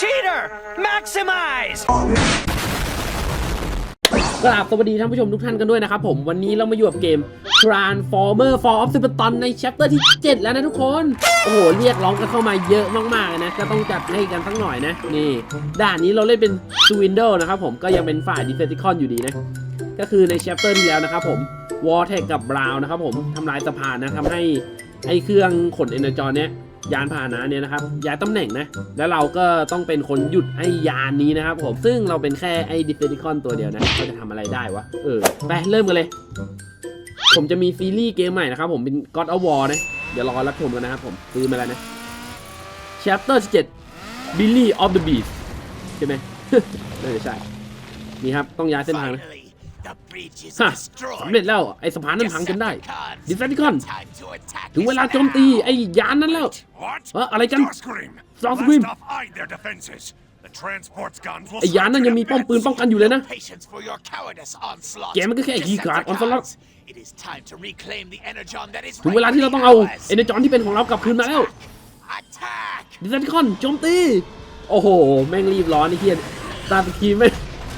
Cheater! Maximize! กราบสวัสดีท่านผู้ชมทุกท่านกันด้วยนะครับผมวันนี้เรามาอยู่กับเกม Transformer Fall of Cybertron ใน chapter ที่ 7 แล้วนะทุกคน โอ้โห เรียกร้องกันเข้ามาเยอะมากๆเลยนะ ก็ต้องจัดให้กันสักหน่อยนะ นี่ ด่านนี้เราเล่นเป็น Swindle นะครับผมก็ยังเป็นฝ่าย Decepticon อยู่ดีนะ ก็คือใน chapter ที่แล้วนะครับผม w a r t e c กับ Brown นะครับผมทำลายสะพานนะทำให้ไอ้เครื่องขน Energon เนี้ย ยานพาหนะเนี่ยนะครับย้ายตำแหน่งนะ แล้วเราก็ต้องเป็นคนหยุดไอ้ยานนี้นะครับผมซึ่งเราเป็นแค่ไอ้ดิเฟติคอนตัวเดียวนะเราจะทำอะไรได้วะเออไปเริ่มกันเลย ผมจะมีซีรีส์เกมใหม่นะครับผมเป็น God of War นะเดี๋ยวรอรับชมกันนะครับผมซื้อมาแล้วนะ Chapter 17 Billy of the Beast ใช่ไหมน่าจะใช่นี่ครับต้องย้ายเส้นทางนะ ฮะ destroyed. สำเร็จแล้ว ไอ้สะพานนั้นพังจนได้ Decepticons, Decepticon time to attack ถึงเวลา is โจมตี now. ไอ้ยานนั้นแล้ว What? เอออะไรกัน Starscream! Starscream! Blast off hide their defenses. The transport's guns will ไอ้ยานนั้นยังมีป้อมปืนป้องกันอยู่เลยนะ Patience for your cowardice onslaught. แกมันก็แค่คีย์การ์ด onslaught Decepticons, It is time to reclaim the energon that is ถึงเวลาที่เราต้องเอา rightfully ours. เอเนจอนที่เป็นของเรากลับคืนมาแล้ว Attack! ดิซันคอนโจมตี โอ้โห แม่งรีบร้อนไอ้เหี้ยตาตะคีไม่ง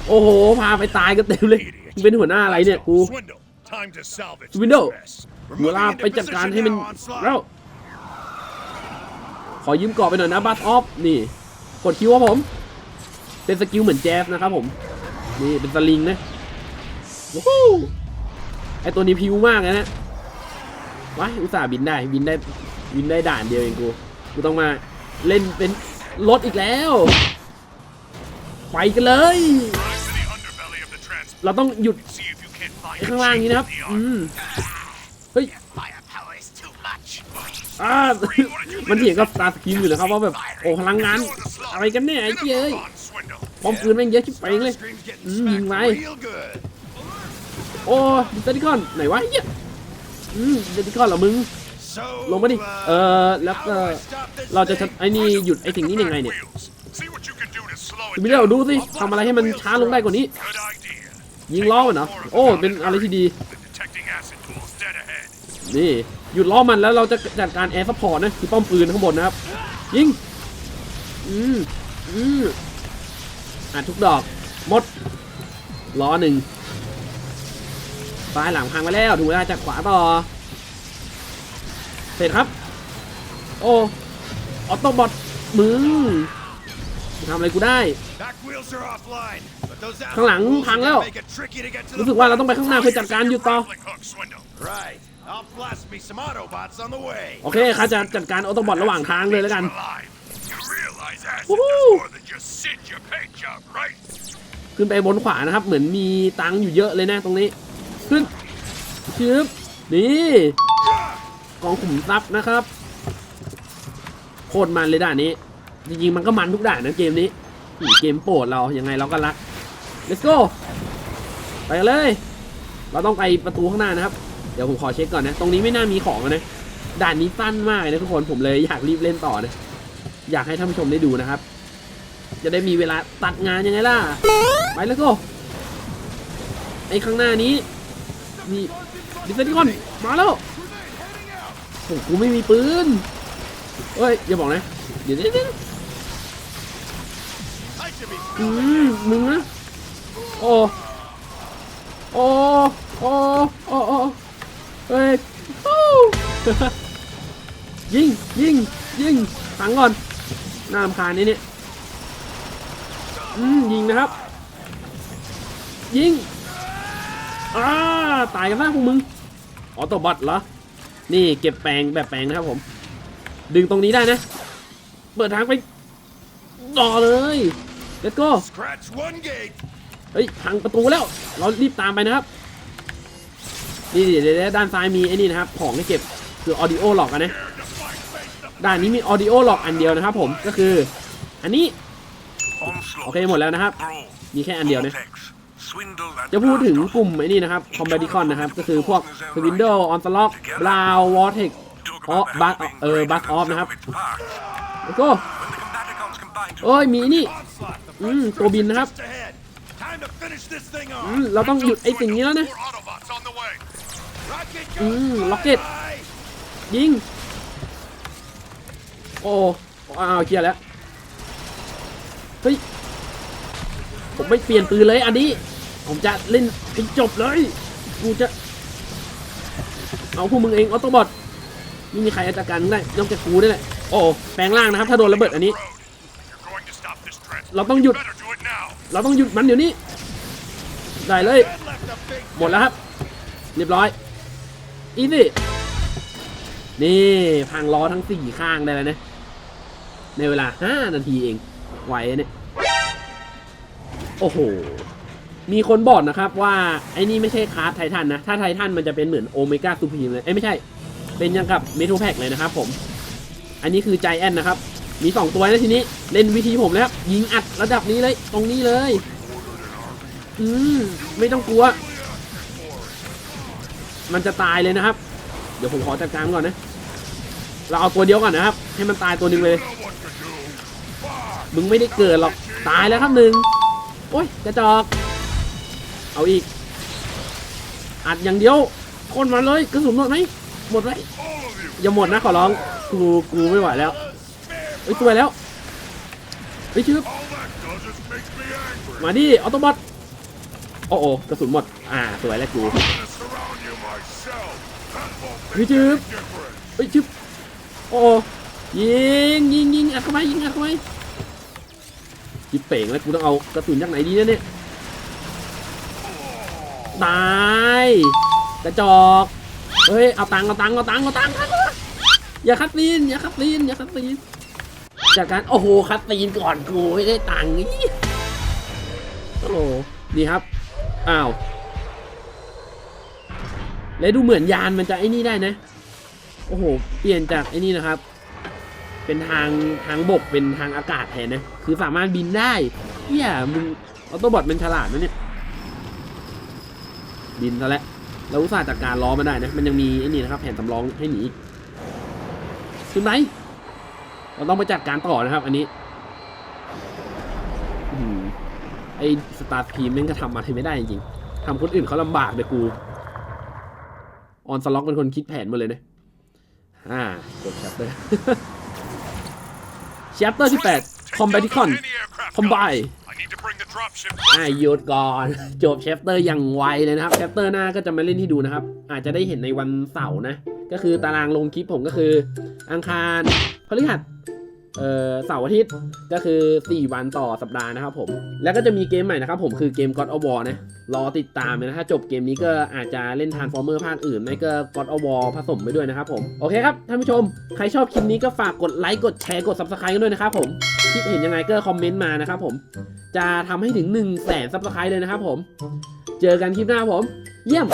โอ้โห พาไปตายกันเต็มเลยมึงเป็นหัวหน้าอะไรเนี่ยกู Swindle. Time to salvage Swindle. this mess. เวลาไปจัดการให้มันแล้ว ขอยืมกรอบไปหน่อยนะบัสออฟ นี่ กดคิวครับผม เป็นสกิลเหมือนแจ๊สนะครับผม นี่เป็นสลิงนะวู้ฮู้ไอตัวนี้พิวมากเลยนะว้ายอุตส่าห์บินได้ บินได้ บินได้ด่านเดียวเองกู กูต้องมาเล่นเป็นรถอีกแล้ว ไปกันเลย เราต้องหยุด See if you can't find ไอ้ข้างล่างนี้นะครับ the อื arm. มเฮ้ย Firepower is too much. อ่า มันเถียงกับสตาร์สกิมอยู่นะครับว่าแบบ โอ้พลังงาน อะไรกันเนี่ยไอ้เจ้ยเอ้ย On, Swindle. ป้อมปืนแม่งเยอะชิบเป่งเลย Starscream's getting Mm, smacked nhìn mày. real good. โอ้ดิสติคอนไหนวะเหี้ยอืมดิสติคอนเหรอมึง So, ลงมาดิ uh, เออแล้วก็ how do I stop this เราจะ thing? ไอ้นี่หยุดไอ้สิ่งนี้ยังไงเนี่ย Wheels. See what you can do to slow ดู it ไม่ได้ down. ดูสิทำอะไรให้มันช้าลงได้กว่านี้ Good idea. ยิงล้อมันเหรอโอ้เป็นอะไรที่ดี นี่หยุดล้อมันแล้วเราจะจัดการแอร์ซัพพอร์ตนะคือป้อมปืนข้างบนนะครับ ยิงอืมอืมอะทุกดอกหมดล้อหนึ่งซ้ายหลังพังไปแล้วถูกเวลาจากขวาต่อ เสร็จครับ โอ้ออโต้บอทมึงมึงทำอะไรกูได้ Back wheels are offline. But those ข้างหลัง outboard พัง rules แล้ว are gonna make it tricky to get to รู้ the สึกว่าเราต้องไปข้างหน้าเพื่อจัดการหยุดต่อ grappling hook, Swindle. Right. I'll blast me some Autobots on the way. โอเคข้าจะจัดการออโต้บอทระหว่างทางเลยแล้วกัน Alive. You realize acid Woohoo. does more than just sit your paycheck, right? ขึ้นไปบนขวานะครับ เหมือนมีตังค์อยู่เยอะเลยนะตรงนี้ ขึ้นชึบนี่กองขุมทรัพย์นะครับ โคตรมันเลยด่านนี้ จริงๆมันก็มันทุกด่านนะเกมนี้อืมเกมโปรดเรายังไงเราก็รัก let's go ไปกันเลย เราต้องไปประตูข้างหน้านะครับ เดี๋ยวผมขอเช็คก่อนนะ ตรงนี้ไม่น่ามีของนะ ด่านนี้สั้นมากเลยนะทุกคน ผมเลยอยากรีบเล่นต่อนะ อยากให้ท่านผู้ชมได้ดูนะครับ จะได้มีเวลาตัดงานยังไงล่ะ ไปแล้วก็ไอ้ข้างหน้านี้ มีดิสเซนคอน มาแล้วโอ้กูไม่มีปืนเฮ้ย อย่าบอกนะ เดี๋ยวเดี๋ยวเดี๋ยว I should be อืมมึงนะ โอ้โอ้โอ้โอ้โอ้เฮ้ยฮู้ยิงยิงยิงขังก่อนน้ำคานี่เนี่ยอืมยิงนะครับ ยิงอ้าตายกันซะพวกมึงออโตบอทเหรอ นี่เก็บแปลงแบบแปลงนะครับผม ดึงตรงนี้ได้นะ เปิดทางไปต่อเลย let's go เฮ้ยพังประตูแล้ว เรารีบตามไปนะครับ นี่เดี๋ยวด้านซ้ายมีไอ้นี่นะครับ ของให้เก็บคือออดิโอหลอกกันนะ ด้านนี้มีออดิโอหลอกอันเดียวนะครับผม ก็คือ อันนี้ โอเคหมดแล้วนะครับ มีแค่อันเดียวนะจะพูดถึงกลุ่มไอ้นี่นะครับคอมเบดิคอนนะครับ ก็คือพวกสวินโดออนสล็อกบราววอร์เทคออบัสเออบัสออฟนะครับแล้วก็เอ้ยมีนี่ Onslaught. The Mm, first ตัวบินนะครับ อื off. มเราต้องหยุดไอ้สิ่งนี้แล้วนะ More Autobots on the way. Rocket Mm, goes rocket. bye-bye. ยิง โอ้อ้าวเคลียร์แล้วฮ้ย ผมไม่เปลี่ยนปืนเลยอันนี้ ผมจะเล่นให้จบเลย กูจะ เอาพวกมึงเองออโตบอทไม่มีใครจัดการมึงได้ นอกจากกูนี่แหละ โอ้ แปลงร่างนะครับ ถ้าโดนระเบิดอันนี้ You're going to stop this transfer. เราต้องหยุด Better do it now. เราต้องหยุดมันเดี๋ยวนี้ ได้เลย หมดแล้วครับ เรียบร้อย อีซี่ นี่พังล้อทั้งสี่ข้างได้แล้วนะในเวลา 5 นาทีเอง ไหวเนี่ยโอ้โห มีคนบอกนะครับว่า ไอ้นี่ไม่ใช่คาร์ดไททันนะ ถ้าไททันมันจะเป็นเหมือนโอเมก้าซูพีมเลย เอ้ยไม่ใช่ เป็นอยังกับเมโทแพ็กเลยนะครับผม อันนี้คือใจแอนนะครับ มี 2 ตัวนะทีนี้ เล่นวิธีผมแล้วครับยิงอัดระดับนี้เลย ตรงนี้เลย อืมไม่ต้องกลัว มันจะตายเลยนะครับ เดี๋ยวผมขอจัดการก่อนนะ เราเอาตัวเดียวก่อนนะครับ ให้มันตายตัวหนึ่งเลย มึงไม่ได้เกิดหรอก ตายแล้วครับหนึ่งโอ้ยกระจอก เอาอีก อัดอย่างเดียว คนมาเลยกระสุนหมดไหมหมดไหมอย่าหมดนะขอร้อง กูกูไม่ไหวแล้วเอ้ยตัวแล้วเฮ้ยชื่อมาดิออโตบอท โอ้โอกระสุนหมด อ่า สวยแล้วกูเฮ้ยจืบเฮ้ยชิบโอ้ยิงยิงยิงอัดเข้าไปยิงอัดเข้าไปจิบเป่งแล้วกูต้องเอากระสุนจากไหนดีเนี่ยเนี่ยตายกระจอกเฮ้ยเอาตังเอาตังเอาตังเอาตังค์เอาตังค์อย่าคัดซีนอย่าคัดซีนอย่าคัดซีนจากการโอ้โหคัดซีนก่อนกูไม่ได้ตังค์นี่โอ้โหดีครับ อ้าว แล้วดูเหมือนยานมันจะไอ้นี่ได้นะ โอ้โห เปลี่ยนจากไอ้นี่นะครับ เป็นทางทางบกเป็นทางอากาศแทนนะ คือสามารถบินได้เฮียมึงออโตบอทมันฉลาดนะเนี่ย บินซะแล้วเราอุตส่าห์จัดการล้อมาได้นะ มันยังมีไอ้นี่นะครับ แผนสำรองให้หนีขึ้นไหมเราต้องไปจัดการต่อนะครับ อันนี้อื้อหือ ไอ้สตาร์ทีมแม่งก็ทำมาทำไม่ได้จริงๆทำคนอื่นเขาลำบากเลยกูออนสล็อกเป็นคนคิดแผนมาเลยเนะอ่าจบแชปเตอร์แชปเตอร์ที่8 Combaticon Any aircraft Combine guns. I need to bring the dropship. อ่าหยุดก่อน จบแชปเตอร์อย่างไวเลยนะครับแชปเตอร์หน้าก็จะมาเล่นให้ดูนะครับ อาจจะได้เห็นในวันเสาร์นะ ก็คือตารางลงคลิปผมก็คือ อังคารพฤหัส เอ่อเสาร์อาทิตย์ก็คือ 4 วันต่อสัปดาห์นะครับผม แล้วก็จะมีเกมใหม่นะครับผมคือเกม God of War นะ รอติดตามเลยนะถ้าจบเกมนี้ก็อาจจะเล่น Transformer ภาคอื่น ไม่ก็ God of War ผสมไปด้วยนะครับผม โอเคครับ ท่านผู้ชม ใครชอบคลิปนี้ก็ฝากกดไลค์กดแชร์กด Subscribe กันด้วยนะครับผม คิดเห็นยังไงก็คอมเมนต์มานะครับผม จะทำให้ถึง 1 0 0 0 0แสน Subscribe เลยนะครับผม เจอกันคลิปหน้าผม เยี่ยม